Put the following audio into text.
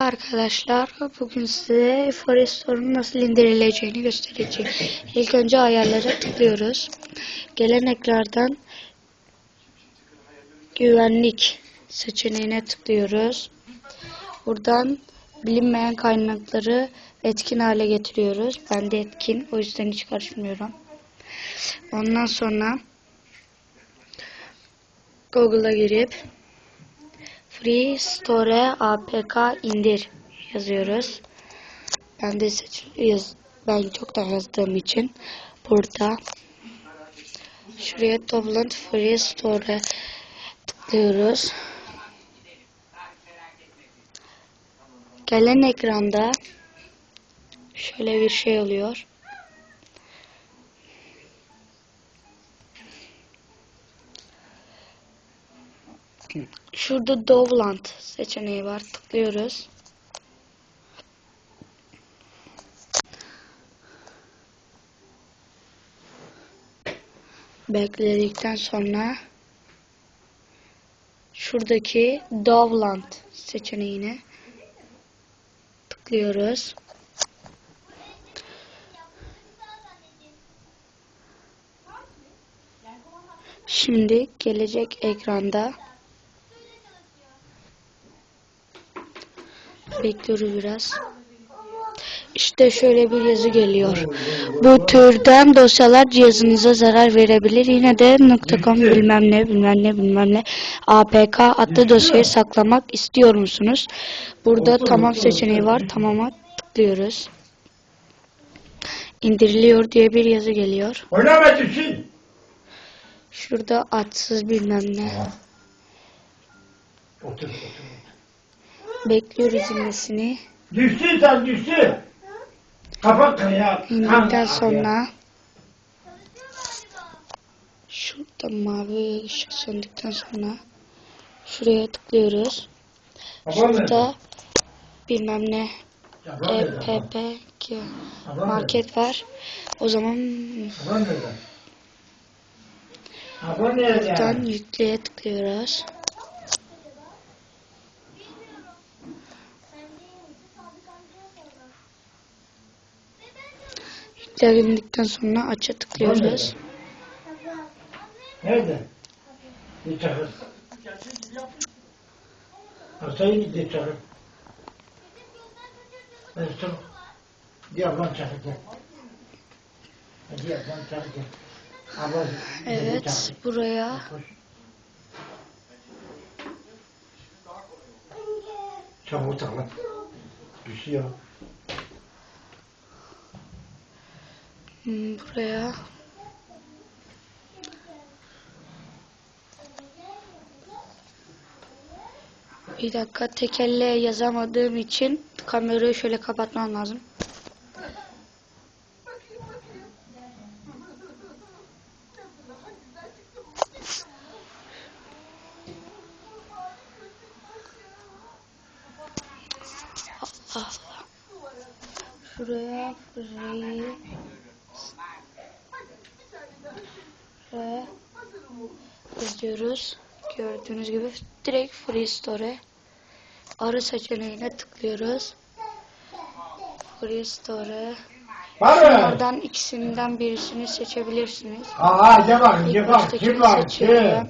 Arkadaşlar bugün size Forest Store'un nasıl indirileceğini göstereceğim. İlk önce ayarlara tıklıyoruz. Gelen ekrandan güvenlik seçeneğine tıklıyoruz. Buradan bilinmeyen kaynakları etkin hale getiriyoruz. Ben de etkin o yüzden hiç karışmıyorum. Ondan sonra Google'a girip Free Store APK indir yazıyoruz. Ben de yaz ben çoktan yazdığım için burada şuraya Topland Free Store tıklıyoruz. Gelen ekranda şöyle bir şey oluyor. Şurada Dovland seçeneği var. Tıklıyoruz. Bekledikten sonra şuradaki Dovland seçeneğine tıklıyoruz. Şimdi gelecek ekranda Bekliyoruz biraz. İşte şöyle bir yazı geliyor. Bu türden dosyalar cihazınıza zarar verebilir. Yine de .com bilmem ne bilmem ne bilmem ne APK adlı dosyayı saklamak istiyor musunuz? Burada tamam seçeneği var. Tamama tıklıyoruz. İndiriliyor diye bir yazı geliyor. Şurada atsız bilmem ne. Otur otur. Bekliyoruz inmesini. Düştü sen düştü. Kafa kaya. İndikten sonra şurada mavi ışık söndükten sonra şuraya tıklıyoruz. Şurada bilmem ne EPPK market var. O zaman buradan yükleye tıklıyoruz. Yükledikten sonra aça tıklıyoruz. Nerede? Bir çakır. Arsayı gitti çakır. Evet çabuk. Bir ablan çakır gel. Bir ablan çakır gel. Evet buraya Çabuk takla. Düşüyor. Buraya bir dakika tek elle yazamadığım için kamerayı şöyle kapatmam lazım. Allah Allah. Şuraya free ve yazıyoruz. Gördüğünüz gibi direkt Free Store arı seçeneğine tıklıyoruz. Free Store? Oradan ikisinden birisini seçebilirsiniz. Aa gel bak gel bak gel bak. Seçiyorum.